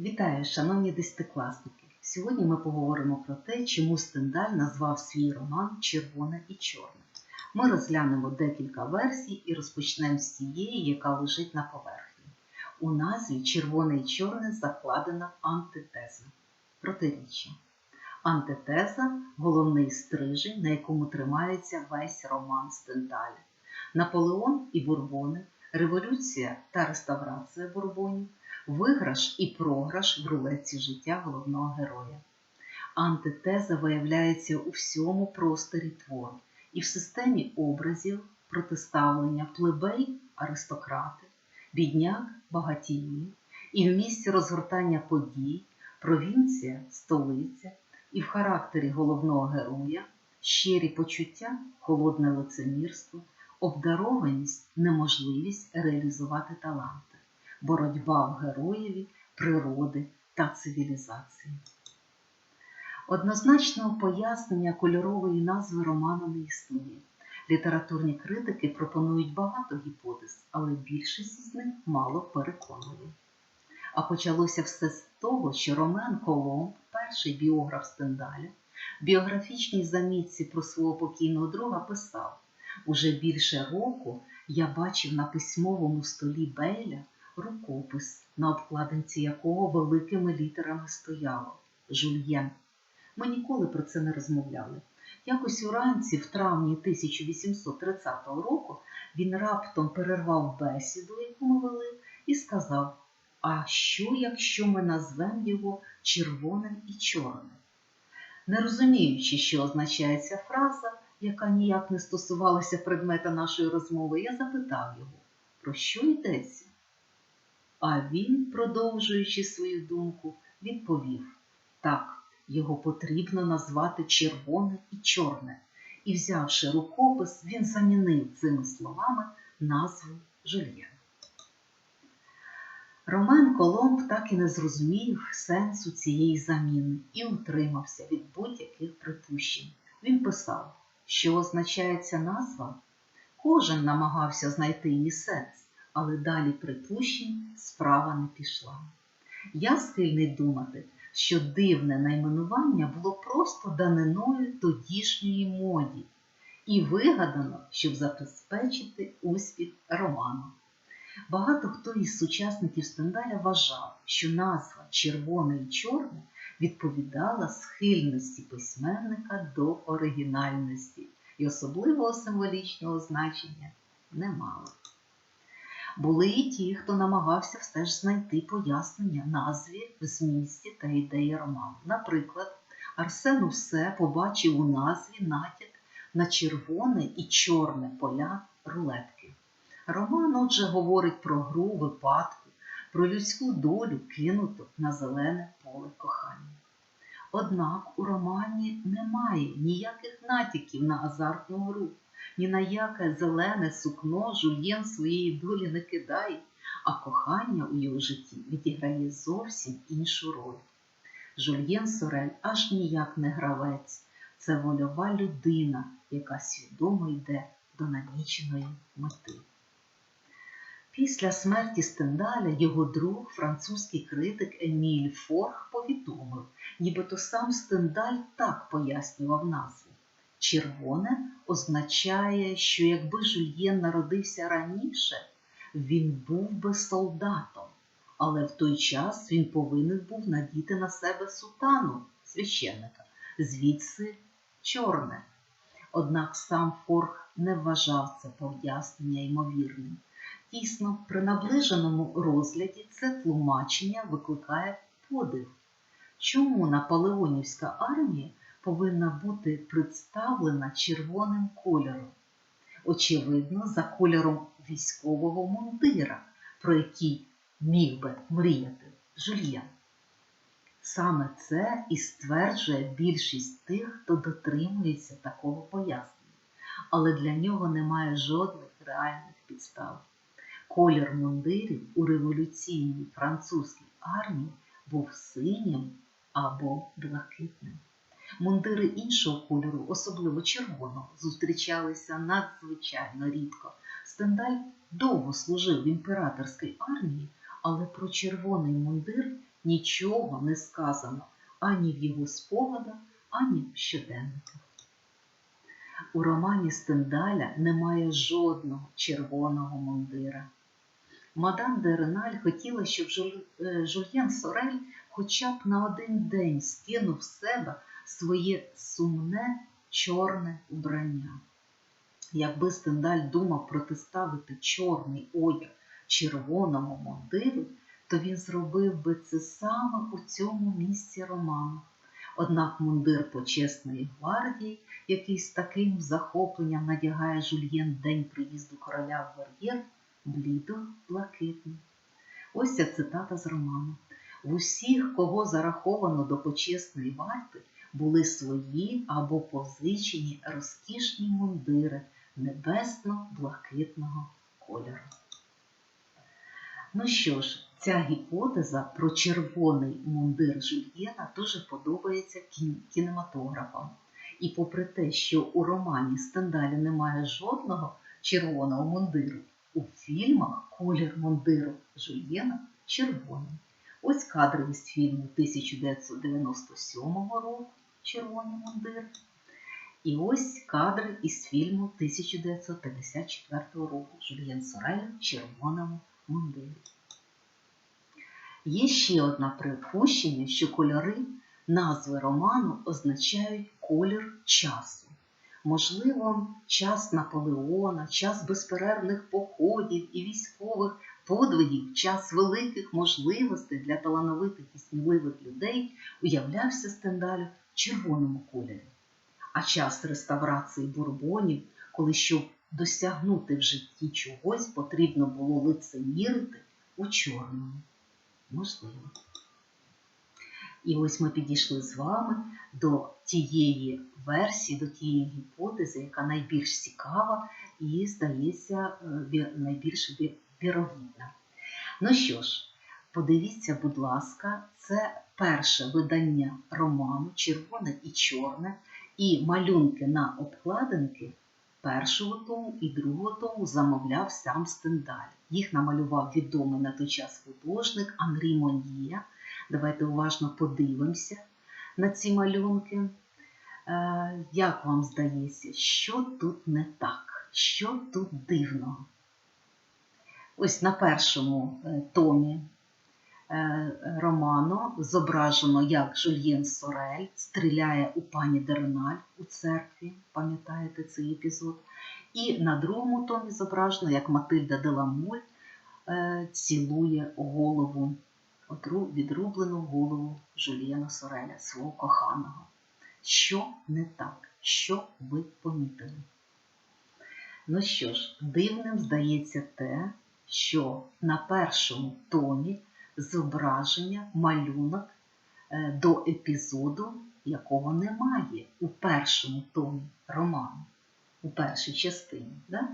Вітаю, шановні десятикласники! Сьогодні ми поговоримо про те, чому Стендаль назвав свій роман Червоне і чорне. Ми розглянемо декілька версій і розпочнемо з тієї, яка лежить на поверхні. У назві червоне і чорне закладена антитеза. Протиріччя. Антитеза головний стрижень, на якому тримається весь роман Стендаля. Наполеон і Бурбони, революція та реставрація Бурбонів, виграш і програш в рулетці життя головного героя. Антитеза виявляється у всьому просторі твору і в системі образів протиставлення плебей аристократи, бідняк багатії, і в місці розгортання подій, провінція столиця, і в характері головного героя щирі почуття, холодне лицемірство, обдарованість, неможливість реалізувати таланти, боротьба в героєві, природи та цивілізації. Однозначного пояснення кольорової назви роману не існує. Літературні критики пропонують багато гіпотез, але більшість з них мало переконує. А почалося все з того, що Ромен Коломб, перший біограф Стендаля, в біографічній замітці про свого покійного друга писав: Уже більше року я бачив на письмовому столі Бейля рукопис, на обкладинці якого великими літерами стояло Жульєн. Ми ніколи про це не розмовляли. Якось уранці, в травні 1830 року, він раптом перервав бесіду, яку ми вели, і сказав: А що, якщо ми назвемо його червоним і чорним? Не розуміючи, що означає ця фраза, яка ніяк не стосувалася предмета нашої розмови, я запитав його, про що йдеться? А він, продовжуючи свою думку, відповів так. Його потрібно назвати червоне і чорне, і, взявши рукопис, він замінив цими словами назву Жульєн. Ромен Коломб так і не зрозумів сенсу цієї заміни і утримався від будь-яких припущень. Він писав, що означає ця назва. Кожен намагався знайти її сенс, але далі припущень справа не пішла. Я схильний думати що дивне найменування було просто даниною тодішньої моді і вигадано, щоб забезпечити успіх роману. Багато хто із сучасників Стендаля вважав, що назва червоне і чорне відповідала схильності письменника до оригінальності і особливого символічного значення не мало. Були і ті, хто намагався все ж знайти пояснення назві, змісті та ідеї роману. Наприклад, Арсен усе побачив у назві натяк на червоне і чорне поля рулетки. Роман, отже, говорить про гру випадку, про людську долю, кинуту на зелене поле кохання. Однак у романі немає ніяких натяків на азартну гру ні на яке зелене сукно жульєн своєї долі не кидає, а кохання у його житті відіграє зовсім іншу роль. Жульєн Сорель аж ніяк не гравець, це вольова людина, яка свідомо йде до наміченої мети. Після смерті Стендаля його друг, французький критик Еміль Форг повідомив, нібито сам Стендаль так пояснював назву. Червоне означає, що якби Жульєн народився раніше, він був би солдатом, але в той час він повинен був надіти на себе сутану священника, звідси чорне. Однак сам Форг не вважав це пояснення ймовірним. Дійсно, при наближеному розгляді це тлумачення викликає подив. Чому наполеонівська армія повинна бути представлена червоним кольором. Очевидно, за кольором військового мундира, про який міг би мріяти Жульєн. Саме це і стверджує більшість тих, хто дотримується такого пояснення, але для нього немає жодних реальних підстав. Колір мундирів у революційній французькій армії був синім або блакитним. Мундири іншого кольору, особливо червоного, зустрічалися надзвичайно рідко. Стендаль довго служив в імператорській армії, але про червоний мундир нічого не сказано ані в його спогадах, ані в щоденниках. У романі Стендаля немає жодного червоного мундира. Мадам де Реналь хотіла, щоб е, Жульєн Сорель хоча б на один день скинув з себе своє сумне чорне вбрання. Якби Стендаль думав протиставити чорний одяг червоному мундиру, то він зробив би це саме у цьому місці роману. Однак мундир почесної гвардії, який з таким захопленням надягає Жульєн день приїзду короля в Вер'єр, блідо блакитний. Ось ця цитата з роману. В усіх, кого зараховано до почесної варти, були свої або позичені розкішні мундири небесно-блакитного кольору. Ну що ж, ця гіпотеза про червоний мундир Жульєна дуже подобається кінематографам. І попри те, що у романі Стендалі немає жодного червоного мундиру, у фільмах колір мундиру Жульєна червоний. Ось кадри фільму 1997 року Червоний мундир. І ось кадри із фільму 1954 року Жульєн Сорель в червоному мундирі. Є ще одне припущення, що кольори назви роману означають колір часу. Можливо, час Наполеона, час безперервних походів і військових подвигів, час великих можливостей для талановитих і сміливих людей уявлявся Стендалю в червоному кольорі. А час реставрації бурбонів, коли щоб досягнути в житті чогось, потрібно було лицемірити у чорному. Можливо. І ось ми підійшли з вами до тієї версії, до тієї гіпотези, яка найбільш цікава і, здається, е, найбільш ві- Ну що ж, подивіться, будь ласка, це перше видання роману Червоне і чорне, і малюнки на обкладинки першого тому і другого тому замовляв сам Стендаль. Їх намалював відомий на той час художник Анрі Мон'є. Давайте уважно подивимося на ці малюнки. Е, Як вам здається, що тут не так? Що тут дивного? Ось на першому е, томі е, роману зображено, як Жульєн Сорель стріляє у пані Дереналь у церкві, пам'ятаєте цей епізод? І на другому томі зображено, як Матильда Деламоль е, цілує голову, відрублену голову Жульєна Сореля, свого коханого. Що не так? Що ви помітили? Ну що ж, дивним здається те, що на першому томі зображення, малюнок е, до епізоду, якого немає у першому томі роману, у першій частині. Да?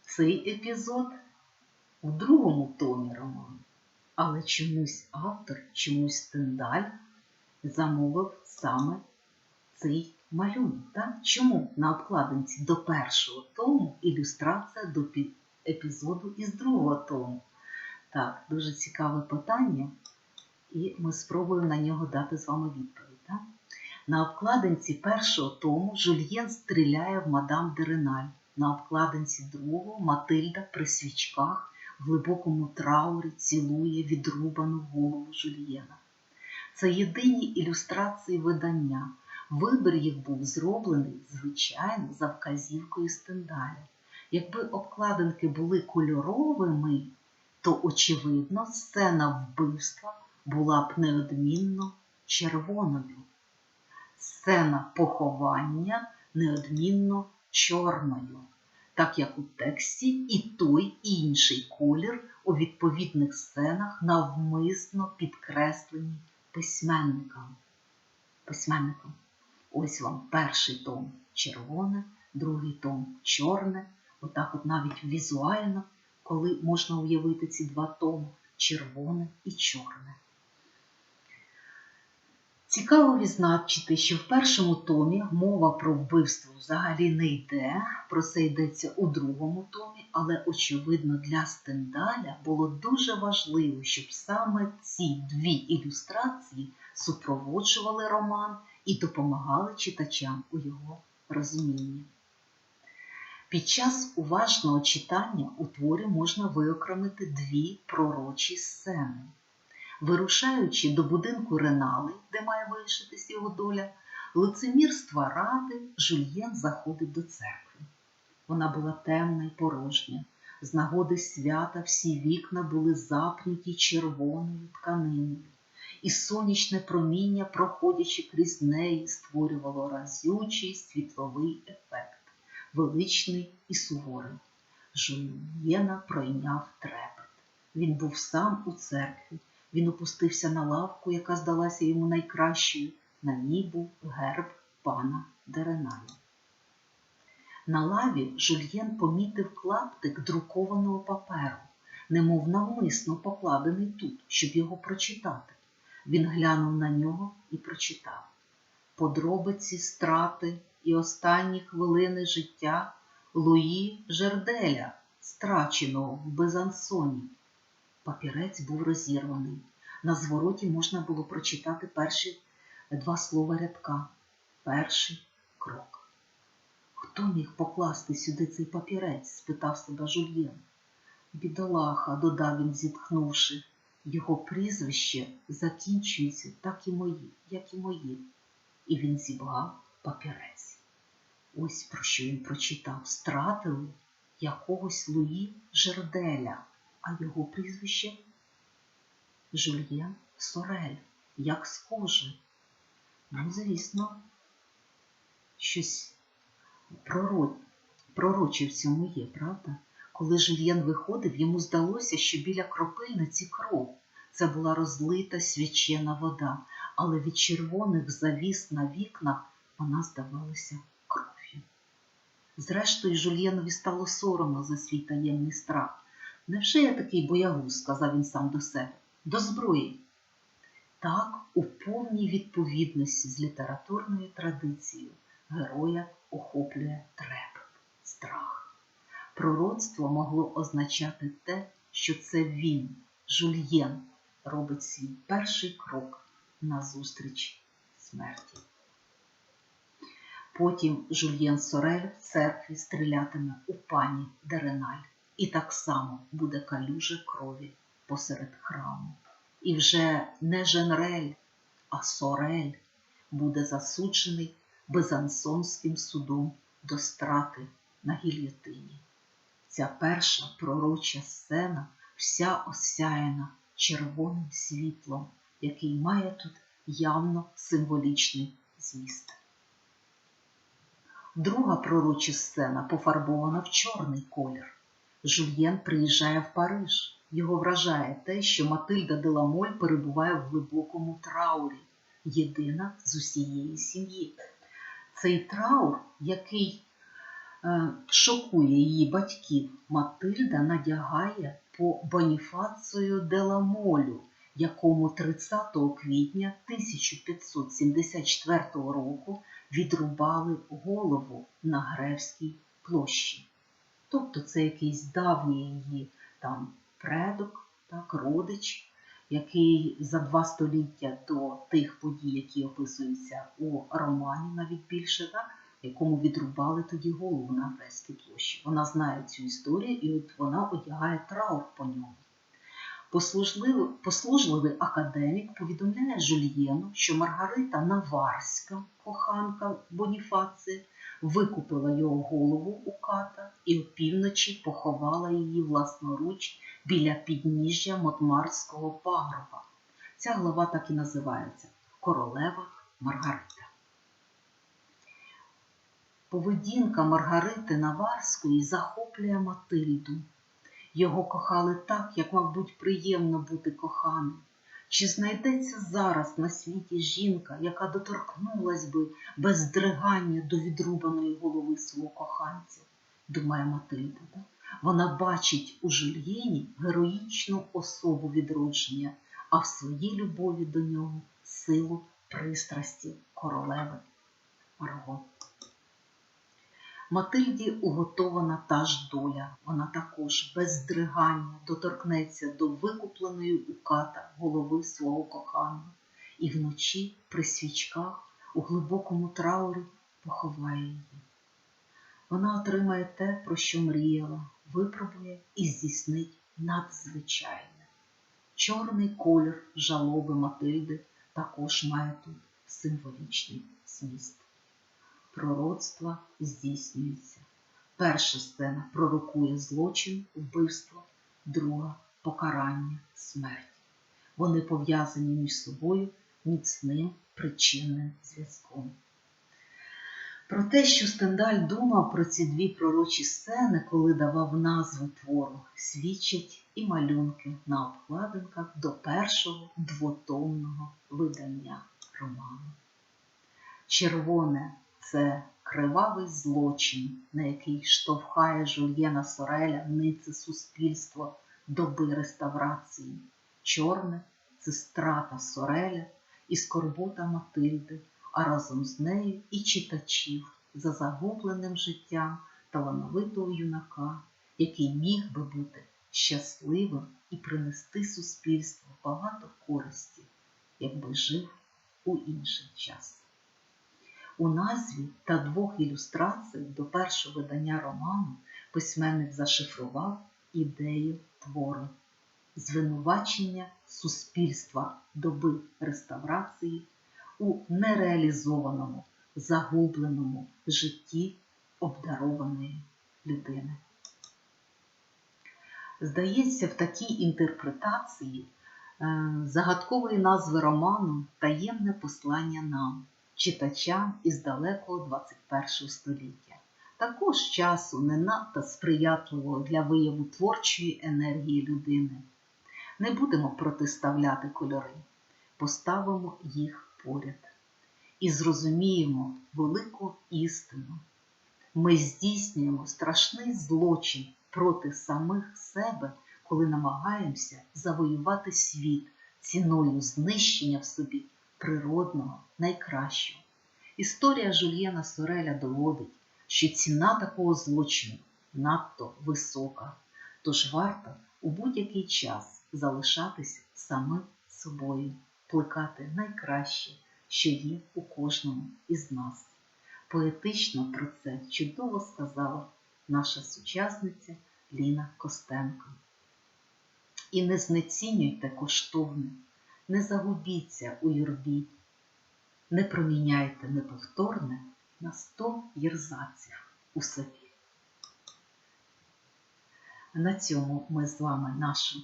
Цей епізод у другому томі роману. Але чомусь автор, чомусь Стендаль замовив саме цей малюнок. Так? Чому на обкладинці до першого тому ілюстрація до пі- епізоду із другого тому? Так, дуже цікаве питання, і ми спробуємо на нього дати з вами відповідь. Так? На обкладинці першого тому Жульєн стріляє в мадам Дереналь. На обкладинці другого Матильда при свічках в глибокому траурі цілує відрубану голову Жульєна. Це єдині ілюстрації видання. Вибір їх був зроблений, звичайно, за вказівкою Стендаля. Якби обкладинки були кольоровими, то, очевидно, сцена вбивства була б неодмінно червоною. Сцена поховання неодмінно чорною, так як у тексті і той і інший колір у відповідних сценах навмисно підкреслені письменником. письменником. Ось вам перший том червоне, другий том чорне. Отак от навіть візуально, коли можна уявити ці два томи червоне і чорне. Цікаво відзначити, що в першому томі мова про вбивство взагалі не йде, про це йдеться у другому томі, але очевидно для Стендаля було дуже важливо, щоб саме ці дві ілюстрації супроводжували роман і допомагали читачам у його розумінні. Під час уважного читання у творі можна виокремити дві пророчі сцени. Вирушаючи до будинку Ренали, де має вирішитись його доля, лицемірства ради Жульєн заходить до церкви. Вона була темна й порожня. З нагоди свята всі вікна були запнуті червоною тканиною, і сонячне проміння, проходячи крізь неї, створювало разючий світловий ефект, величний і суворий. Жульєна пройняв трепет. Він був сам у церкві. Він опустився на лавку, яка здалася йому найкращою. На ній був герб пана Дереналя. На лаві Жульєн помітив клаптик друкованого паперу, немов навмисно покладений тут, щоб його прочитати. Він глянув на нього і прочитав подробиці страти і останні хвилини життя Луї Жерделя, страченого в Безансоні. Папірець був розірваний. На звороті можна було прочитати перші два слова рядка. Перший крок. Хто міг покласти сюди цей папірець? спитав себе Жульєн. Бідолаха, додав він, зітхнувши, його прізвище закінчується так і мої, як і мої. І він зібгав папірець. Ось про що він прочитав. Стратили якогось Луї Жерделя а його прізвище Жульєн Сорель, як схоже. Ну, звісно, щось пророк, пророче в цьому є, правда? Коли Жульєн виходив, йому здалося, що біля кропильниці кров. Це була розлита свячена вода, але від червоних завіс на вікнах вона здавалася кров'ю. Зрештою, Жульєнові стало соромно за свій таємний страх. Невже я такий боягуз, сказав він сам до себе, до зброї? Так, у повній відповідності з літературною традицією героя охоплює трепет, страх. Пророцтво могло означати те, що це він, Жульєн, робить свій перший крок назустріч смерті. Потім Жульєн Сорель в церкві стрілятиме у пані Дереналь. І так само буде калюжа крові посеред храму. І вже не Женрель, а Сорель буде засуджений Безансонським судом до страти на гільйотині. Ця перша пророча сцена вся осяяна червоним світлом, який має тут явно символічний зміст. Друга пророча сцена пофарбована в чорний колір. Жульєн приїжджає в Париж. Його вражає те, що Матильда Деламоль перебуває в глибокому траурі, єдина з усієї сім'ї. Цей траур, який е, шокує її батьків, Матильда надягає по Боніфацію Деламолю, якому 30 квітня 1574 року відрубали голову на Гревській площі. Тобто це якийсь давній її там предок, так, родич, який за два століття до тих подій, які описуються у романі, навіть більше, так, якому відрубали тоді голову на Грецькій площі. Вона знає цю історію і от вона одягає траур по ньому. Послужливий, послужливий академік повідомляє Жульєну, що Маргарита Наварська, коханка Боніфація, викупила його голову у ката і опівночі поховала її власноруч біля підніжжя Мотмарського пагорба. Ця глава так і називається Королева Маргарита. Поведінка Маргарити Наварської захоплює Матильду. Його кохали так, як, мабуть, приємно бути коханим. Чи знайдеться зараз на світі жінка, яка доторкнулась би без здригання до відрубаної голови свого коханця? думає Матильда. Вона бачить у Жульєні героїчну особу відродження, а в своїй любові до нього силу пристрасті королеви Марго. Матильді уготована та ж доля. Вона також без здригання доторкнеться до викупленої у ката голови свого коханого і вночі при свічках у глибокому траурі поховає її. Вона отримає те, про що мріяла, випробує і здійснить надзвичайне. Чорний колір жалоби Матильди також має тут символічний зміст. Пророцтва здійснюється. Перша сцена пророкує злочин, вбивство, друга покарання, смерть. Вони пов'язані між собою міцним причинним зв'язком. Про те, що Стендаль думав про ці дві пророчі сцени, коли давав назву твору, свідчать і малюнки на обкладинках до першого двотомного видання роману. Червоне це кривавий злочин, на який штовхає Жульєна Сореля нице суспільство доби реставрації. Чорне це страта Сореля і скорбота Матильди, а разом з нею і читачів за загубленим життям талановитого юнака, який міг би бути щасливим і принести суспільству багато користі, якби жив у інший час. У назві та двох ілюстраціях до першого видання роману письменник зашифрував ідею твору, звинувачення суспільства доби реставрації у нереалізованому, загубленому житті обдарованої людини. Здається, в такій інтерпретації е, загадкової назви роману таємне послання нам, читачам із далекого 21 століття, також часу не надто сприятливого для вияву творчої енергії людини. Не будемо протиставляти кольори, поставимо їх поряд і зрозуміємо велику істину. Ми здійснюємо страшний злочин проти самих себе, коли намагаємося завоювати світ ціною знищення в собі природного, найкращого. Історія Жульєна Сореля доводить, що ціна такого злочину надто висока, тож варто у будь-який час залишатися самим собою, плекати найкраще, що є у кожному із нас. Поетично про це чудово сказала наша сучасниця Ліна Костенко. І не знецінюйте коштовне, не загубіться у юрбі, не проміняйте неповторне на сто єрзаців у собі. На цьому ми з вами нашу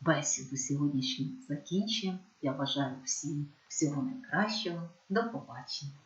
бесіду сьогоднішню закінчуємо. Я бажаю всім всього найкращого. До побачення!